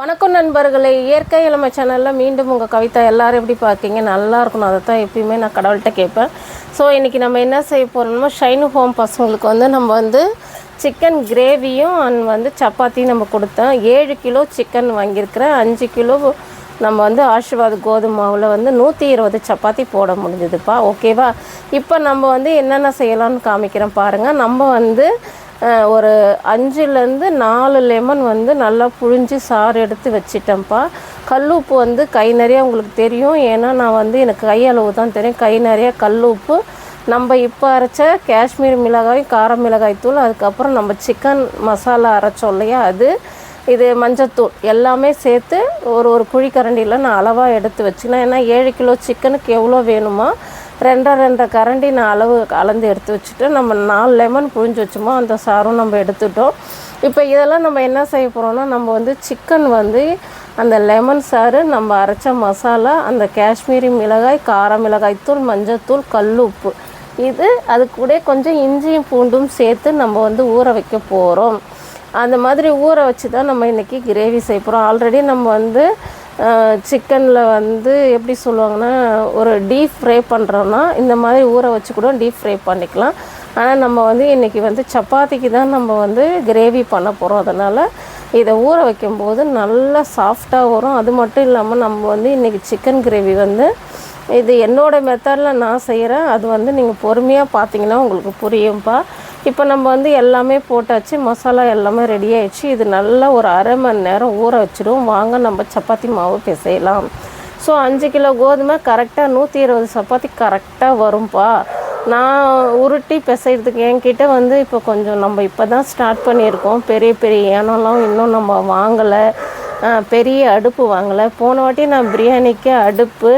வணக்கம் நண்பர்களே இயற்கை இளமை சேனலில் மீண்டும் உங்கள் கவிதா எல்லாரும் எப்படி பார்க்கீங்க? நல்லா இருக்கணும். அதை தான் எப்பயுமே நான் கடவுள்கிட்ட கேட்பேன். ஸோ இன்றைக்கி நம்ம என்ன செய்ய போகிறோம்னா ஷைனு ஹோம் பசங்களுக்கு வந்து நம்ம வந்து சிக்கன் கிரேவியும் அண்ட் வந்து சப்பாத்தியும் நம்ம கொடுத்தோம் ஏழு கிலோ சிக்கன் வாங்கியிருக்கிறேன். அஞ்சு கிலோ நம்ம வந்து ஆஷிர்வாத் கோதுமை மாவில் வந்து நூற்றி இருபது சப்பாத்தி போட முடிஞ்சதுப்பா. ஓகேவா இப்போ நம்ம வந்து என்னென்ன செய்யலாம்னு காமிக்கிறோம் பாருங்கள் நம்ம வந்து ஒரு அஞ்சுலேருந்து நாலு லெமன் வந்து நல்லா புழிஞ்சு சாறு எடுத்து வச்சிட்டேன்ப்பா. கல் உப்பு வந்து கை நிறைய உங்களுக்கு தெரியும். ஏன்னா நான் வந்து எனக்கு கை அளவு தான் தெரியும். கை நிறைய கல் உப்பு நம்ம இப்போ அரைச்ச காஷ்மீர் மிளகாய் கார மிளகாய் தூள் அதுக்கப்புறம் நம்ம சிக்கன் மசாலா அரைச்சோம் இல்லையா அது இது மஞ்சத்தூள் எல்லாமே சேர்த்து ஒரு ஒரு குழிக்கரண்டியில் நான் அளவாக எடுத்து வச்சுக்கினேன். ஏன்னா ஏழு கிலோ சிக்கனுக்கு எவ்வளோ வேணுமோ? ரெண்டரை ரெண்டரை கரண்டி நான் அளவு அளந்து எடுத்து வச்சுட்டு நம்ம நாலு லெமன் புழிஞ்சு வச்சோமோ அந்த சாரும் நம்ம எடுத்துட்டோம். இப்போ இதெல்லாம் நம்ம என்ன செய்ய போகிறோம்னா நம்ம வந்து சிக்கன் வந்து அந்த லெமன் சாறு நம்ம அரைச்ச மசாலா அந்த காஷ்மீரி மிளகாய் கார மிளகாய் தூள் மஞ்சத்தூள் கல் உப்பு. இது அது கூட கொஞ்சம் இஞ்சியும் பூண்டும் சேர்த்து நம்ம வந்து ஊற வைக்க போகிறோம் அந்த மாதிரி ஊற வச்சு தான் நம்ம இன்றைக்கி கிரேவி செய்ய போகிறோம் ஆல்ரெடி நம்ம வந்து சிக்கனில் வந்து எப்படி சொல்லுவாங்கன்னா ஒரு டீப் ஃப்ரை பண்ணுறோன்னா இந்த மாதிரி ஊற வச்சு கூட டீப் ஃப்ரை பண்ணிக்கலாம். ஆனால் நம்ம வந்து இன்றைக்கி வந்து சப்பாத்திக்கு தான் நம்ம வந்து கிரேவி பண்ண போகிறோம் அதனால் இதை ஊற வைக்கும்போது நல்லா சாஃப்டாக வரும். அது மட்டும் இல்லாமல் நம்ம வந்து இன்றைக்கி சிக்கன் கிரேவி வந்து இது என்னோடய மெத்தடில் நான் செய்கிறேன் அது வந்து நீங்கள் பொறுமையாக பார்த்தீங்கன்னா உங்களுக்கு புரியும்ப்பா இப்போ நம்ம வந்து எல்லாமே போட்டாச்சு மசாலா எல்லாமே ரெடி ஆயிடுச்சு. இது நல்லா ஒரு அரை மணி நேரம் ஊற வச்சிடும் வாங்க நம்ம சப்பாத்தி மாவு பிசையலாம். ஸோ அஞ்சு கிலோ கோதுமை கரெக்டாக நூற்றி இருபது சப்பாத்தி கரெக்டாக வரும்பா. நான் உருட்டி பிசைகிறதுக்கு என்கிட்ட வந்து இப்போ கொஞ்சம் நம்ம இப்போ தான் ஸ்டார்ட் பண்ணியிருக்கோம். பெரிய பெரிய ஏனம்லாம் இன்னும் நம்ம வாங்கலை. பெரிய அடுப்பு வாங்கலை. போன வாட்டி நான் பிரியாணிக்கு அடுப்பு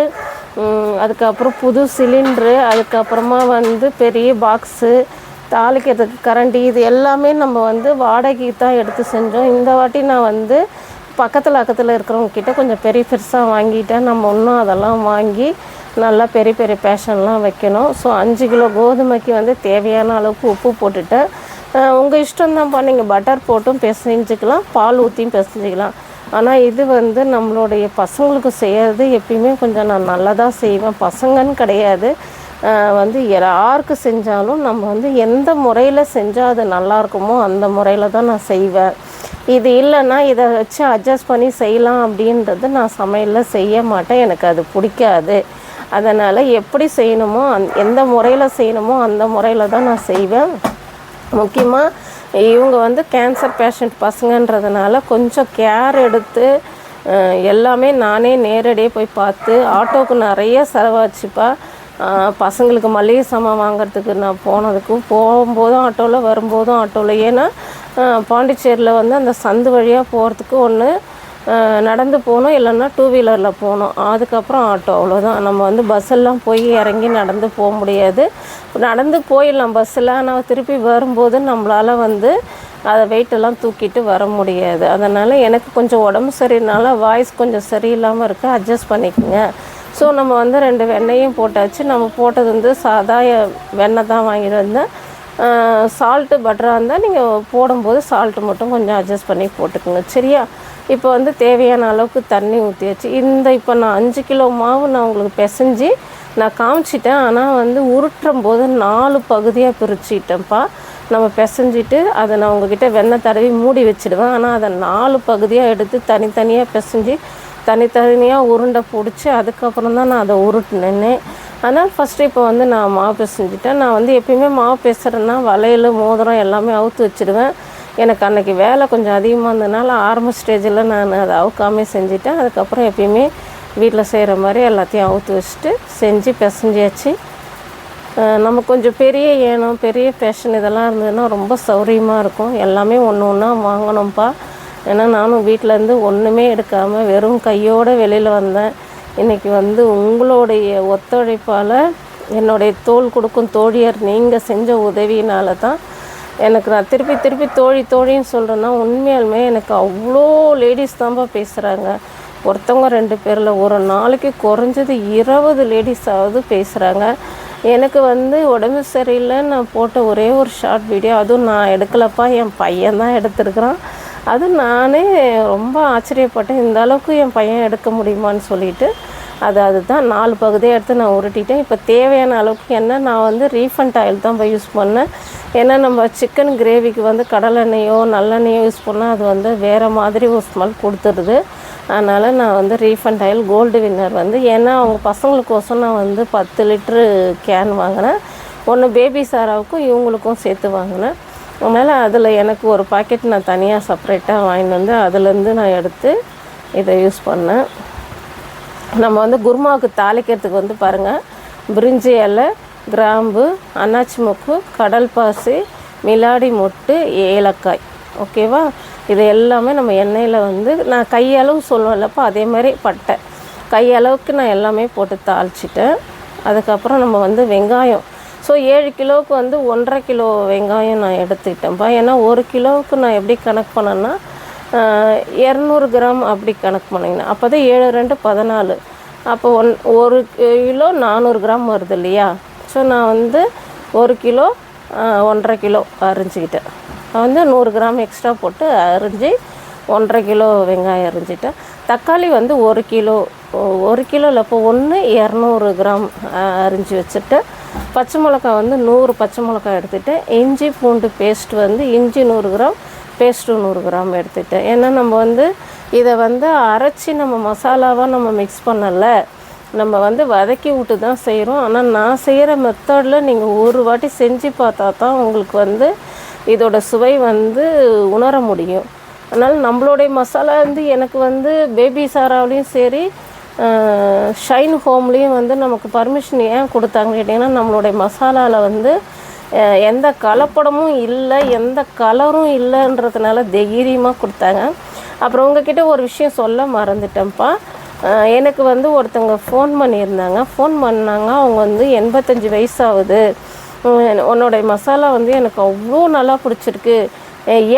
அதுக்கப்புறம் புது சிலிண்ட்ரு அதுக்கப்புறமா வந்து பெரிய பாக்ஸு தாளிக்கிறதுக்கு கரண்டி இது எல்லாமே நம்ம வந்து வாடகைக்கு தான் எடுத்து செஞ்சோம். இந்த வாட்டி நான் வந்து பக்கத்தில் பக்கத்தில் இருக்கிறவங்கக்கிட்ட கொஞ்சம் பெரிய பெருசாக வாங்கிட்டேன். நம்ம இன்னும் அதெல்லாம் வாங்கி நல்லா பெரிய பெரிய பேஷன்லாம் வைக்கணும். ஸோ அஞ்சு கிலோ கோதுமைக்கு வந்து தேவையான அளவுக்கு உப்பு போட்டுட்டேன். உங்கள் இஷ்டம் தான்ப்பா. நீங்கள் பட்டர் போட்டும் பிசைஞ்சிக்கலாம் பால் ஊற்றியும் பிசைஞ்சிக்கலாம். ஆனால் இது வந்து நம்மளுடைய பசங்களுக்கு செய்கிறது எப்பயுமே கொஞ்சம் நான் நல்லதாக செய்வேன். பசங்கன்னு கிடையாது. வந்து யாருக்கு செஞ்சாலும் நம்ம வந்து எந்த முறையில் செஞ்சால் அது நல்லா இருக்குமோ அந்த முறையில் தான் நான் செய்வேன். இது இல்லைன்னா இதை வச்சு அட்ஜஸ்ட் பண்ணி செய்யலாம் அப்படின்றது நான் சமையலில் செய்ய மாட்டேன். எனக்கு அது பிடிக்காது. அதனால் எப்படி செய்யணுமோ அந் எந்த முறையில் செய்யணுமோ அந்த முறையில் தான் நான் செய்வேன். முக்கியமாக இவங்க வந்து கேன்சர் பேஷண்ட் பசங்கன்றதுனால கொஞ்சம் கேர் எடுத்து எல்லாமே நானே நேரடியாக போய் பார்த்து ஆட்டோவுக்கு நிறைய செலவாச்சுப்பா பசங்களுக்கு மளிகை சாமான் வாங்குறதுக்கு நான் போனதுக்கும் போகும்போதும் ஆட்டோவில் வரும்போதும் ஆட்டோவில் ஏன்னா பாண்டிச்சேரியில் வந்து அந்த சந்து வழியாக போகிறதுக்கு ஒன்று நடந்து போகணும் இல்லைன்னா டூ வீலரில் போகணும். அதுக்கப்புறம் ஆட்டோ அவ்வளோதான் நம்ம வந்து பஸ்ஸெல்லாம் போய் இறங்கி நடந்து போக முடியாது. நடந்து போயிடலாம் பஸ்ஸில் ஆனால் திருப்பி வரும்போது நம்மளால் வந்து அதை வெயிட்டெல்லாம் தூக்கிட்டு வர முடியாது. அதனால் எனக்கு கொஞ்சம் உடம்பு சரியினால வாய்ஸ் கொஞ்சம் சரியில்லாமல் இருக்குது அட்ஜஸ்ட் பண்ணிக்கோங்க. ஸோ நம்ம வந்து ரெண்டு வெண்ணெயும் போட்டாச்சு. நம்ம போட்டது வந்து சாதா வெண்ணெய் தான் வாங்கிட்டு வந்தேன் சால்ட்டு பட்டராக இருந்தால் நீங்கள் போடும்போது சால்ட்டு மட்டும் கொஞ்சம் அட்ஜஸ்ட் பண்ணி போட்டுக்கோங்க. சரியா? இப்போ வந்து தேவையான அளவுக்கு தண்ணி ஊற்றியாச்சு இந்த இப்போ நான் அஞ்சு கிலோ மாவு நான் உங்களுக்கு பிசைஞ்சு நான் காமிச்சிட்டேன். ஆனால் வந்து உருட்டும் போது நாலு பகுதியாக பிரிச்சுட்டேன்ப்பா. நம்ம பிசைஞ்சிட்டு அதை நான் உங்ககிட்ட வெண்ணெய் தடவி மூடி வச்சிடுவேன். ஆனால் அதை நாலு பகுதியாக எடுத்து தனித்தனியாக பிசைஞ்சு தனித்தனியாக உருண்டை பிடிச்சி அதுக்கப்புறம் தான் நான் அதை உருட்டினேன். ஆனால் ஃபஸ்ட்டு இப்போ வந்து நான் மாவு பிசைஞ்சிட்டேன். நான் வந்து எப்பயுமே மாவு பேசுகிறேன்னா வளையல் மோதிரம் எல்லாமே அவுத்து வச்சிடுவேன் எனக்கு அன்னைக்கு வேலை கொஞ்சம் அதிகமாக இருந்ததுனால ஆரம்ப ஸ்டேஜில் நான் அதை அவுக்காமே செஞ்சுட்டேன். அதுக்கப்புறம் எப்பயுமே வீட்டில் செய்கிற மாதிரி எல்லாத்தையும் அவுத்து வச்சுட்டு செஞ்சு பிசைஞ்சாச்சு. நம்ம கொஞ்சம் பெரிய ஏனம் பெரிய ஃபேஷன் இதெல்லாம் இருந்ததுன்னா ரொம்ப சௌரியமாக இருக்கும். எல்லாமே ஒன்று ஒன்றா வாங்கணும்ப்பா ஏன்னா நானும் வீட்டிலேருந்து ஒன்றுமே எடுக்காமல் வெறும் கையோடு வெளியில் வந்தேன். இன்றைக்கி வந்து உங்களுடைய ஒத்துழைப்பால் என்னுடைய தோல் கொடுக்கும் தோழியர் நீங்கள் செஞ்ச உதவியினால தான் எனக்கு நான் திருப்பி திருப்பி தோழி தோழின்னு சொல்கிறேன்னா உண்மையாலுமே எனக்கு அவ்வளோ லேடிஸ் தான்ப்பா பேசுகிறாங்க ஒருத்தவங்க ரெண்டு பேரில் ஒரு நாளைக்கு குறைஞ்சது இருபது லேடிஸாவது பேசுகிறாங்க எனக்கு வந்து உடம்பு சரியில்லை நான் போட்ட ஒரே ஒரு ஷார்ட் வீடியோ அதுவும் நான் எடுக்கலப்பா என் பையன் தான் எடுத்திருக்கிறான். அது நானே ரொம்ப ஆச்சரியப்பட்டேன். இந்த அளவுக்கு என் பையன் எடுக்க முடியுமான்னு சொல்லிட்டு. அது அதுதான். நாலு பகுதியாக எடுத்து நான் உருட்டிட்டேன். இப்போ தேவையான அளவுக்கு என்ன நான் வந்து ரீஃபண்ட் ஆயில் தான் போய் யூஸ் பண்ணேன். ஏன்னா நம்ம சிக்கன் கிரேவிக்கு வந்து கடலெண்ணெயோ நல்லெண்ணெயோ யூஸ் பண்ணால் அது வந்து வேறு மாதிரி ஒரு ஸ்மெல் கொடுத்துருது அதனால் நான் வந்து ரீஃபண்ட் ஆயில் கோல்டு வின்னர் வந்து ஏன்னா அவங்க பசங்களுக்கோசம் நான் வந்து பத்து லிட்ரு கேன் வாங்கினேன். ஒன்று பேபி சாராவுக்கும் இவங்களுக்கும் சேர்த்து வாங்கினேன். அதனால் அதில் எனக்கு ஒரு பாக்கெட் நான் தனியாக செப்பரேட்டாக வாங்கிட்டு வந்து அதுலேருந்து நான் எடுத்து இதை யூஸ் பண்ணேன். நம்ம வந்து குருமாவுக்கு தாளிக்கிறதுக்கு வந்து பாருங்கள் பிரிஞ்சி இலை கிராம்பு அன்னாச்சி மொக்கு கடல் பாசி மிலாடி மொட்டு ஏலக்காய். ஓகேவா இது எல்லாமே நம்ம எண்ணெயில் வந்து நான் கையளவு சொல்லுவேன்லப்போ அதே மாதிரி பட்டை. கையளவுக்கு நான் எல்லாமே போட்டு தாளிச்சிட்டேன். அதுக்கப்புறம் நம்ம வந்து வெங்காயம் ஸோ ஏழு கிலோவுக்கு வந்து ஒன்றரை கிலோ வெங்காயம் நான் எடுத்துக்கிட்டேன்ப்பா ஏன்னா ஒரு கிலோவுக்கு நான் எப்படி கணக்கு பண்ணேன்னா இரநூறு கிராம் அப்படி கணக்கு பண்ணிங்கன்னா அப்போ தான் ஏழு ரெண்டு பதினாலு. அப்போ ஒன் ஒரு கிலோ நானூறு கிராம் வருது இல்லையா? ஸோ நான் வந்து ஒரு கிலோ ஒன்றரை கிலோ அரிஞ்சிக்கிட்டேன். வந்து நூறு கிராம் எக்ஸ்ட்ரா போட்டு அரிஞ்சு ஒன்றரை கிலோ வெங்காயம் அரிஞ்சிட்டேன். தக்காளி வந்து ஒரு கிலோ ஒரு கிலோவில் இப்போ ஒன்று இரநூறு கிராம் அரிஞ்சு வச்சுட்டு பச்சை மிளகா வந்து நூறு பச்சை மிளகா எடுத்துகிட்டு இஞ்சி பூண்டு பேஸ்ட் வந்து இஞ்சி நூறு கிராம் பேஸ்ட்டு நூறு கிராம் எடுத்துகிட்டேன் ஏன்னா நம்ம வந்து இதை வந்து அரைச்சி நம்ம மசாலாவாக நம்ம மிக்ஸ் பண்ணலை. நம்ம வந்து வதக்கி விட்டு தான் செய்கிறோம் ஆனால் நான் செய்கிற மெத்தடில் நீங்கள் ஒரு வாட்டி செஞ்சு பார்த்தா தான் உங்களுக்கு வந்து இதோட சுவை வந்து உணர முடியும். அதனால் நம்மளுடைய மசாலா வந்து எனக்கு வந்து பேபி சாராவிலையும் சரி ஷைன் ஹோம்லேயும் வந்து நமக்கு பர்மிஷன் ஏன் கொடுத்தாங்கன்னு கேட்டிங்கன்னா நம்மளுடைய மசாலாவில் வந்து எந்த கலப்படமும் இல்லை எந்த கலரும் இல்லைன்றதுனால தைரியமாக கொடுத்தாங்க. அப்புறம் உங்ககிட்ட ஒரு விஷயம் சொல்ல மறந்துட்டேன்ப்பா. எனக்கு வந்து ஒருத்தவங்க ஃபோன் பண்ணியிருந்தாங்க. ஃபோன் பண்ணாங்க. அவங்க வந்து எண்பத்தஞ்சு வயசாகுது. உன்னோடைய மசாலா வந்து எனக்கு அவ்வளோ நல்லா பிடிச்சிருக்கு.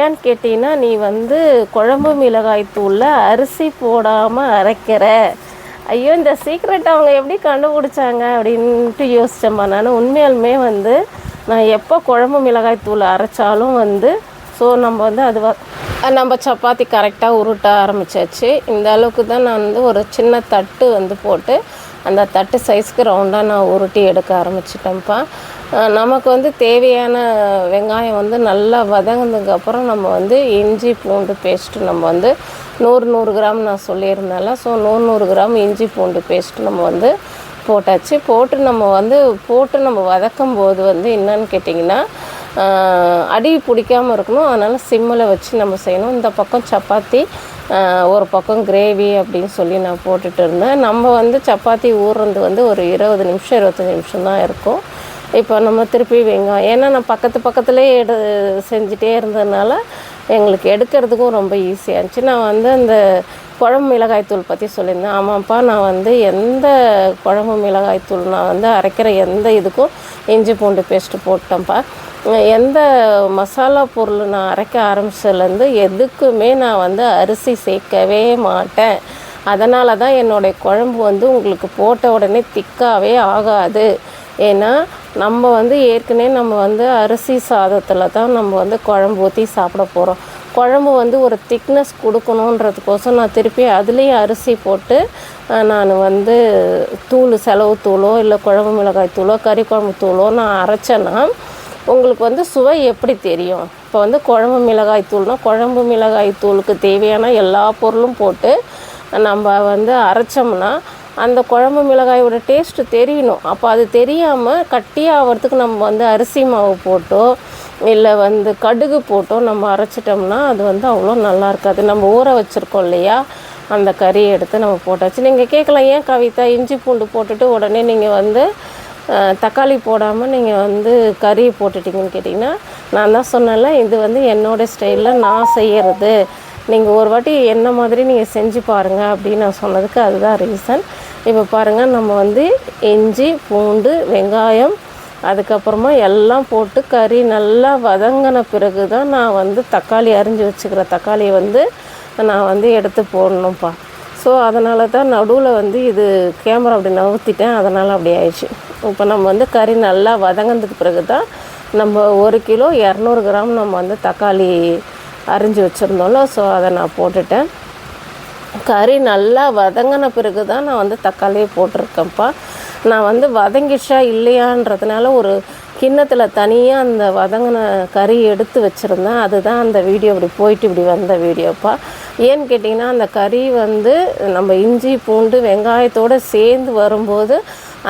ஏன்னு கேட்டிங்கன்னா நீ வந்து குழம்பு மிளகாய் தூளில் அரிசி போடாமல் அரைக்கிற. ஐயோ இந்த சீக்ரெட் அவங்க எப்படி கண்டுபிடிச்சாங்க அப்படின்ட்டு யோசித்தேம்மா நான் உண்மையாலுமே வந்து நான் எப்போ குழம்பு மிளகாய் தூள் அரைச்சாலும் வந்து ஸோ நம்ம வந்து அது நம்ம சப்பாத்தி கரெக்டாக உருட்ட ஆரம்பிச்சாச்சு. இந்த அளவுக்கு தான் நான் வந்து ஒரு சின்ன தட்டு வந்து போட்டு அந்த தட்டு சைஸ்க்கு ரவுண்டாக நான் உருட்டி எடுக்க ஆரம்பிச்சிட்டேன்ப்பா. நமக்கு வந்து தேவையான வெங்காயம் வந்து நல்லா வதங்கினதுக்கப்புறம் நம்ம வந்து இஞ்சி பூண்டு பேஸ்ட்டு நம்ம வந்து நூறு நூறு கிராம் நான் சொல்லியிருந்தேன்ல. ஸோ நூறு நூறு கிராம் இஞ்சி பூண்டு பேஸ்ட்டு நம்ம வந்து போட்டாச்சு. போட்டு நம்ம வந்து போட்டு நம்ம வதக்கும் போது வந்து என்னன்னு கேட்டிங்கன்னா அடி பிடிக்காமல் இருக்கணும். அதனால் சிம்மில் வச்சு நம்ம செய்யணும். இந்த பக்கம் சப்பாத்தி ஒரு பக்கம் கிரேவி அப்படின்னு சொல்லி நான் போட்டுட்டு இருந்தேன். நம்ம வந்து சப்பாத்தி ஊறுறது வந்து ஒரு இருபது நிமிஷம் இருபத்தஞ்சி நிமிஷம் தான் இருக்கும். இப்போ நம்ம திருப்பி வெங்காயம் ஏன்னா நான் பக்கத்து பக்கத்துலேயே எடு செஞ்சுட்டே இருந்ததுனால எங்களுக்கு எடுக்கிறதுக்கும் ரொம்ப ஈஸியாக இருந்துச்சு. நான் வந்து அந்த குழம்பு மிளகாய்த்தூள் பற்றி சொல்லியிருந்தேன். ஆமாப்பா நான் வந்து எந்த குழம்பு மிளகாய்த்தூள் நான் வந்து அரைக்கிற எந்த இதுக்கும் இஞ்சி பூண்டு பேஸ்ட்டு போட்டேன்ப்பா. எந்த மசாலா பொருள் நான் அரைக்க ஆரம்பிச்சதுலேருந்து எதுக்குமே நான் வந்து அரிசி சேர்க்கவே மாட்டேன். அதனால தான் என்னுடைய குழம்பு வந்து உங்களுக்கு போட்ட உடனே திக்காகவே ஆகாது. ஏன்னா நம்ம வந்து ஏற்கனவே நம்ம வந்து அரிசி சாதத்தில் தான் நம்ம வந்து குழம்பு ஊற்றி சாப்பிட போகிறோம் குழம்பு வந்து ஒரு திக்னஸ் கொடுக்கணுன்றதுக்கோசம் நான் திருப்பி அதுலேயும் அரிசி போட்டு நான் வந்து தூள் செலவு தூளோ இல்லை குழம்பு மிளகாய் தூளோ கறி குழம்பு தூளோ நான் அரைச்சேன்னா உங்களுக்கு வந்து சுவை எப்படி தெரியும்? இப்போ வந்து குழம்பு மிளகாய் தூள்னால் குழம்பு மிளகாய் தூளுக்கு தேவையான எல்லா பொருளும் போட்டு நம்ம வந்து அரைச்சோம்னா அந்த குழம்பு மிளகாயோட டேஸ்ட்டு தெரியணும். அப்போ அது தெரியாமல் கட்டியாகிறதுக்கு நம்ம வந்து அரிசி மாவு போட்டோ இல்லை வந்து கடுகு போட்டோ நம்ம அரைச்சிட்டோம்னா அது வந்து அவ்வளோ நல்லா இருக்காது. நம்ம ஊற வச்சுருக்கோம் இல்லையா? அந்த கறியை எடுத்து நம்ம போட்டாச்சு. நீங்கள் கேட்கலாம் ஏன் கவிதா இஞ்சி பூண்டு போட்டுட்டு உடனே நீங்கள் வந்து தக்காளி போடாமல் நீங்கள் வந்து கறி போட்டுட்டிங்கன்னு கேட்டிங்கன்னா நான் தான் சொன்னேன்ல இது வந்து என்னோடய ஸ்டைலில் நான் செய்கிறது நீங்கள் ஒரு வாட்டி என்ன மாதிரி நீங்கள் செஞ்சு பாருங்கள் அப்படின்னு நான் சொன்னதுக்கு அதுதான் ரீசன் இப்போ பாருங்கள் நம்ம வந்து இஞ்சி பூண்டு வெங்காயம் அதுக்கப்புறமா எல்லாம் போட்டு கறி நல்லா வதங்கின பிறகு தான் நான் வந்து தக்காளி அரிஞ்சு வச்சுக்கிற தக்காளியை வந்து நான் வந்து எடுத்து போடணும்ப்பா. ஸோ அதனால தான் நடுவில் வந்து இது கேமரா அப்படி நவுத்திட்டேன் அதனால் அப்படி ஆயிடுச்சு. இப்போ நம்ம வந்து கறி நல்லா வதங்கினதுக்கு பிறகு தான் நம்ம ஒரு கிலோ இரநூறு கிராம் நம்ம வந்து தக்காளி அரிஞ்சு வச்சுருந்தோம்ல ஸோ அதை நான் போட்டுட்டேன். கறி நல்லா வதங்கின பிறகு தான் நான் வந்து தக்காளியை போட்டிருக்கேன்ப்பா. நான் வந்து வதங்கிச்சா இல்லையான்றதுனால ஒரு கிண்ணத்தில் தனியாக அந்த வதங்கின கறி எடுத்து வச்சுருந்தேன். அதுதான் அந்த வீடியோ இப்படி போயிட்டு இப்படி வந்த வீடியோப்பா. ஏன்னு கேட்டிங்கன்னா அந்த கறி வந்து நம்ம இஞ்சி பூண்டு வெங்காயத்தோடு சேர்ந்து வரும்போது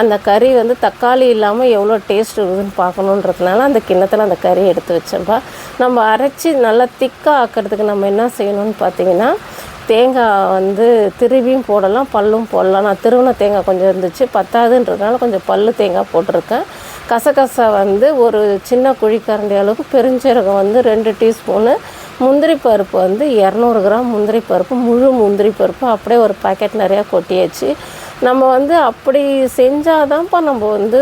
அந்த கறி வந்து தக்காளி இல்லாமல் எவ்வளோ டேஸ்ட் இருக்குதுன்னு பார்க்கணுன்றதுனால அந்த கிண்ணத்தில் அந்த கறி எடுத்து வச்சோம்ப்பா நம்ம அரைச்சி நல்லா திக்காக ஆக்கிறதுக்கு நம்ம என்ன செய்யணும்னு பார்த்தீங்கன்னா தேங்காய் வந்து திருவியும் போடலாம் பல்லும் போடலாம். நான் திருவின தேங்காய் கொஞ்சம் இருந்துச்சு பத்தாதுன்றதுனால கொஞ்சம் பல்லு தேங்காய் போட்டிருக்கேன். கசகசா வந்து ஒரு சின்ன குழிக்கரண்டி அளவுக்கு பெருஞ்சீரகம் வந்து ரெண்டு டீஸ்பூனு முந்திரி பருப்பு வந்து இரநூறு கிராம் முந்திரி பருப்பு முழு முந்திரி பருப்பு அப்படியே ஒரு பாக்கெட் நிறையா கொட்டியாச்சு. நம்ம வந்து அப்படி செஞ்சால் தான்ப்பா நம்ம வந்து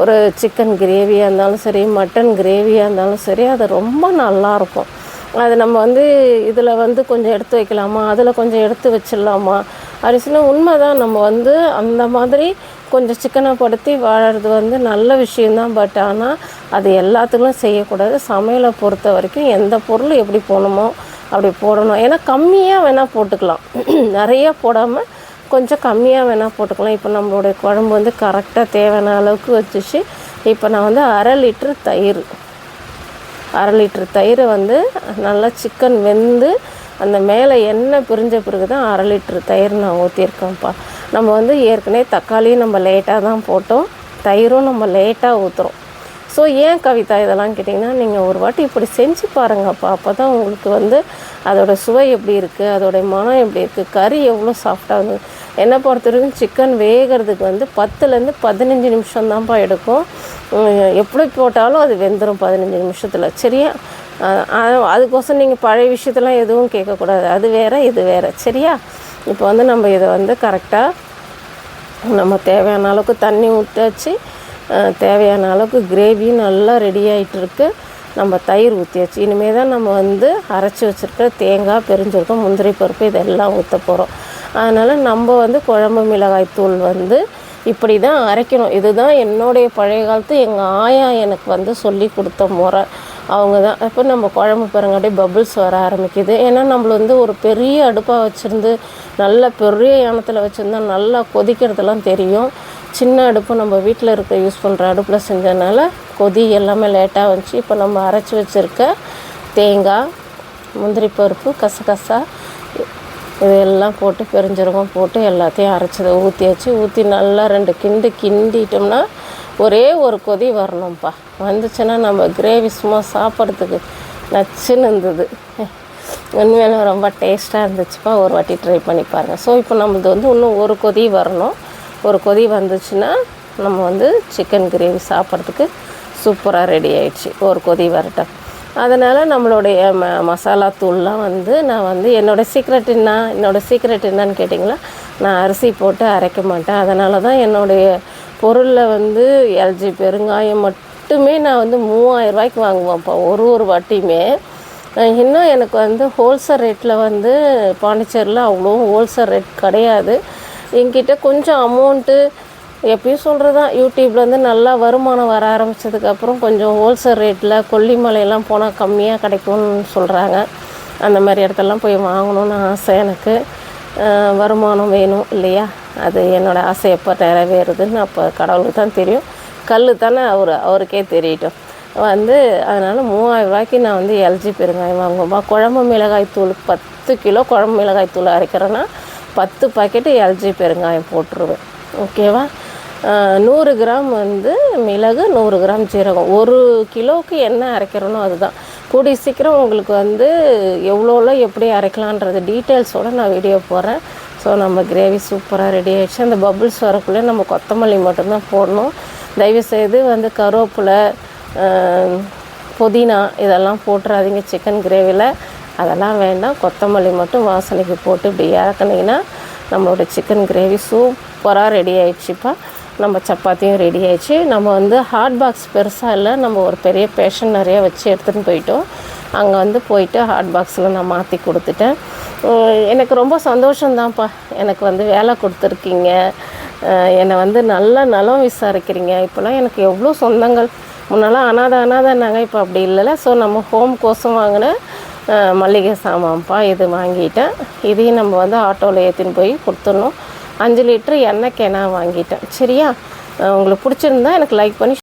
ஒரு சிக்கன் கிரேவியாக இருந்தாலும் சரி மட்டன் கிரேவியாக இருந்தாலும் சரி அது ரொம்ப நல்லாயிருக்கும் அது நம்ம வந்து இதில் வந்து கொஞ்சம் எடுத்து வைக்கலாமா? அதில் கொஞ்சம் எடுத்து வச்சிடலாமா? அப்படி சொன்னால் உண்மை தான் நம்ம வந்து அந்த மாதிரி கொஞ்சம் சிக்கனை படுத்தி வாழறது வந்து நல்ல விஷயந்தான் பட் ஆனால் அது எல்லாத்துக்கும் செய்யக்கூடாது. சமையலை பொறுத்த வரைக்கும் எந்த பொருள் எப்படி போடணுமோ அப்படி போடணும். ஏன்னா கம்மியாக வேணால் போட்டுக்கலாம். நிறைய போடாமல் கொஞ்சம் கம்மியாக வேணால் போட்டுக்கலாம். இப்போ நம்மளுடைய குழம்பு வந்து கரெக்டாக தேவையான அளவுக்கு வச்சுச்சு. இப்போ நான் வந்து அரை லிட்ரு தயிர். அரை லிட்ரு தயிரை வந்து நல்லா சிக்கன் வெந்து அந்த மேலே எண்ணெய் பிரிஞ்ச பிறகு தான் அரை லிட்ரு தயிர் நான் ஊற்றிருக்கேன்ப்பா நம்ம வந்து ஏற்கனவே தக்காளியும் நம்ம லேட்டாக தான் போட்டோம். தயிரும் நம்ம லேட்டாக ஊற்றுறோம் ஸோ ஏன் கவிதா இதெல்லாம் கேட்டிங்கன்னா நீங்கள் ஒரு வாட்டி இப்படி செஞ்சு பாருங்கப்பா. அப்போ தான் உங்களுக்கு வந்து அதோடய சுவை எப்படி இருக்குது அதோடைய மனம் எப்படி இருக்குது கறி எவ்வளோ சாஃப்டாகுது என்னை பொறுத்த வரைக்கும் சிக்கன் வேகிறதுக்கு வந்து பத்துலேருந்து பதினஞ்சு நிமிஷம் தான்ப்பா எடுக்கும் எப்படி போட்டாலும் அது வெந்துடும் பதினஞ்சு நிமிஷத்தில். சரியா? அதுக்கோசம் அதுக்கோசரம் நீங்கள் பழைய விஷயத்தெல்லாம் எதுவும் கேட்கக்கூடாது. அது வேறு இது வேறு. சரியா? இப்போ வந்து நம்ம இதை வந்து கரெக்டாக நம்ம தேவையான அளவுக்கு தண்ணி ஊற்றாச்சு தேவையான அளவுக்கு கிரேவியும் நல்லா ரெடி ஆகிட்டுருக்கு நம்ம தயிர் ஊற்றியாச்சு இனிமேல் தான் நம்ம வந்து அரைச்சி வச்சுருக்க தேங்காய் பெருஞ்சீரகம் முந்திரி பருப்பு இதெல்லாம் ஊற்ற போகிறோம் அதனால் நம்ம வந்து குழம்பு மிளகாய் தூள் வந்து இப்படி தான் அரைக்கணும். இதுதான் என்னுடைய பழைய காலத்து எங்கள் ஆயா எனக்கு வந்து சொல்லி கொடுத்த முறை. அவங்க தான் இப்போ நம்ம குழம்பு பாருங்க அப்படியே பபுள்ஸ் வர ஆரம்பிக்குது. ஏன்னா நம்மள வந்து ஒரு பெரிய அடுப்பாக வச்சுருந்து நல்ல பெரிய யானத்தில் வச்சுருந்தா நல்லா கொதிக்கிறதெல்லாம் தெரியும். சின்ன அடுப்பு நம்ம வீட்டில் இருக்க யூஸ் பண்ணுற அடுப்பில் செஞ்சதுனால கொதி எல்லாமே லேட்டாக வந்துச்சு. இப்போ நம்ம அரைச்சி வச்சுருக்க தேங்காய் முந்திரி பருப்பு கசகசா இதெல்லாம் போட்டு பெருஞ்சீரகம் போட்டு எல்லாத்தையும் அரைச்சதை ஊற்றியாச்சு ஊற்றி நல்லா ரெண்டு கிண்டு கிண்டிட்டோம்னா ஒரே ஒரு கொதி வரணும்ப்பா. வந்துச்சுன்னா நம்ம கிரேவி சும்மா சாப்பிட்றதுக்கு நச்சுன்னு இருந்தது. உண்மையில ரொம்ப டேஸ்ட்டாக இருந்துச்சுப்பா. ஒரு வாட்டி ட்ரை பண்ணி பாருங்கள் ஸோ இப்போ நம்மளது வந்து இன்னும் ஒரு கொதி வரணும். ஒரு கொதி வந்துச்சுன்னா நம்ம வந்து சிக்கன் கிரேவி சாப்பிட்றதுக்கு சூப்பராக ரெடி ஆயிடுச்சு. ஒரு கொதி வரட்டும். அதனால் நம்மளுடைய ம மசாலா தூள்லாம் வந்து நான் வந்து என்னோடய சீக்ரெட் என்ன என்னோடய சீக்ரெட் என்னன்னு கேட்டிங்களா? நான் அரிசி போட்டு அரைக்க மாட்டேன். அதனால தான் என்னுடைய பொருளில் வந்து எல்ஜி பெருங்காயம் மட்டுமே நான் வந்து மூவாயிரம் ரூபாய்க்கு வாங்குவேன்ப்பா ஒரு ஒரு வாட்டியுமே. இன்னும் எனக்கு வந்து ஹோல்சேல் ரேட்டில் வந்து பாண்டிச்சேரியில் அவ்வளோ ஹோல்சேல் ரேட் கிடையாது. என்கிட்ட கொஞ்சம் அமௌண்ட்டு எப்பயும் சொல்கிறது தான் யூடியூப்லேருந்து நல்லா வருமானம் வர ஆரம்பித்ததுக்கப்புறம் கொஞ்சம் ஹோல்சேல் ரேட்டில் கொல்லிமலையெல்லாம் போனால் கம்மியாக கிடைக்கும்னு சொல்கிறாங்க அந்த மாதிரி இடத்தெல்லாம் போய் வாங்கணும்னு ஆசை எனக்கு. வருமானம் வேணும் இல்லையா? அது என்னோடய ஆசை எப்போ நிறைவேறுதுன்னு அப்போ கடவுளுக்கு தான் தெரியும். கல் தானே அவர் அவருக்கே தெரியட்டும். வந்து அதனால் மூவாயிரம் ரூபாய்க்கு நான் வந்து எல்ஜி பெருங்காயம் வாங்குவேன்ப்பா குழம்பு மிளகாய் தூள் பத்து கிலோ குழம்பு மிளகாய் தூள் அரைக்கிறேன்னா பத்து பாக்கெட்டு எல்ஜி பெருங்காயம் போட்டுருவேன். ஓகேவா நூறு கிராம் வந்து மிளகு நூறு கிராம் ஜீரகம் ஒரு கிலோவுக்கு என்ன அரைக்கிறனோ அதுதான். கூடி சீக்கிரம் உங்களுக்கு வந்து எவ்வளோல எப்படி அரைக்கலான்றது டீட்டெயில்ஸோடு நான் வீடியோ போடுறேன். ஸோ நம்ம கிரேவி சூப்பராக ரெடி ஆகிடுச்சு அந்த பபுள்ஸ் வரக்குள்ளே நம்ம கொத்தமல்லி மட்டும்தான் போடணும். தயவுசெய்து வந்து கருவேப்பிலை புதினா இதெல்லாம் போட்டுறாதீங்க சிக்கன் கிரேவியில் அதெல்லாம் வேண்டாம். கொத்தமல்லி மட்டும் வாசனைக்கு போட்டு இப்படி இறக்குனீங்கன்னா நம்மளோட சிக்கன் கிரேவி சூப்பராக ரெடி ஆயிடுச்சுப்பா. நம்ம சப்பாத்தியும் ரெடி ஆயிடுச்சு. நம்ம வந்து ஹாட் பாக்ஸ் பெருசாக இல்லை. நம்ம ஒரு பெரிய பேஷன் நிறைய வச்சு எடுத்துகிட்டு போயிட்டோம். அங்கே வந்து போயிட்டு ஹாட் பாக்ஸில் நான் மாற்றி கொடுத்துட்டேன். எனக்கு ரொம்ப சந்தோஷம்தான்ப்பா. எனக்கு வந்து வேலை கொடுத்துருக்கீங்க. என்னை வந்து நல்ல நலம் விசாரிக்கிறீங்க. இப்போலாம் எனக்கு எவ்வளோ சொந்தங்கள். முன்னெல்லாம் அனாதை அனாதைன்னாங்க. இப்போ அப்படி இல்லைல்ல. ஸோ நம்ம ஹோம் கோசம் வாங்கின மல்லிகை மளிகை சாமான்ப்பா இது வாங்கிட்டேன். இதையும் நம்ம வந்து ஆட்டோவில் ஏற்றின்னு போய் கொடுத்துடணும். அஞ்சு லிட்ரு எண்ணெய் கேனா வாங்கிட்டேன். சரியா? உங்களுக்கு பிடிச்சிருந்தா எனக்கு லைக் பண்ணி